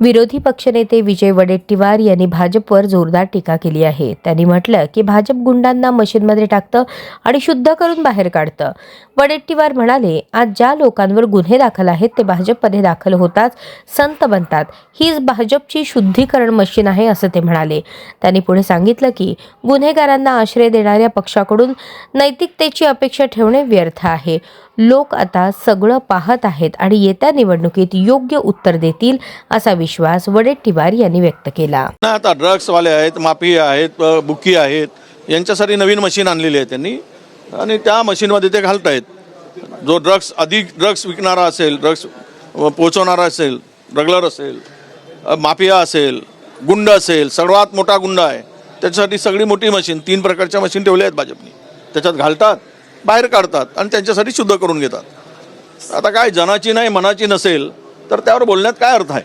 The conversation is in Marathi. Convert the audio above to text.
विरोधी पक्षनेते विजय वडेट्टीवार यांनी भाजपवर जोरदार टीका केली आहे. त्यांनी म्हटलं की भाजप गुंडांना मशीनमध्ये टाकतं आणि शुद्ध करून बाहेर काढतं. वडेट्टीवार म्हणाले आज ज्या लोकांवर गुन्हे दाखल आहेत ते भाजपमध्ये दाखल होताच संत बनतात. हीच भाजपची शुद्धीकरण मशीन आहे असं ते म्हणाले. त्यांनी पुढे सांगितलं की गुन्हेगारांना आश्रय देणाऱ्या पक्षाकडून नैतिकतेची अपेक्षा ठेवणे व्यर्थ आहे. लोक आता सगळं पाहत आहेत आणि येत्या निवडणुकीत योग्य उत्तर देतील असा विश्वास वडेट्टीवार यांनी व्यक्त केला. आता ड्रग्सवाले आहेत माफी आहेत बुकी आहेत यांच्यासाठी नवीन मशीन आणलेली आहे त्यांनी. आणि त्या मशीनमध्ये ते घालतायत. जो ड्रग्स अधिक ड्रग्स विकणारा असेल ड्रग्स पोचवणारा असेल ड्रगलर असेल माफिया असेल गुंड असेल सर्वात मोठा गुंड आहे त्याच्यासाठी सगळी मोठी मशीन तीन प्रकारच्या मशीन ठेवल्या आहेत भाजपनी. त्याच्यात घालतात बाहेर काढतात आणि त्यांच्यासाठी शुद्ध करून घेतात. आता काय जनाची नाही मनाची नसेल तर त्यावर बोलण्यात काय अर्थ आहे?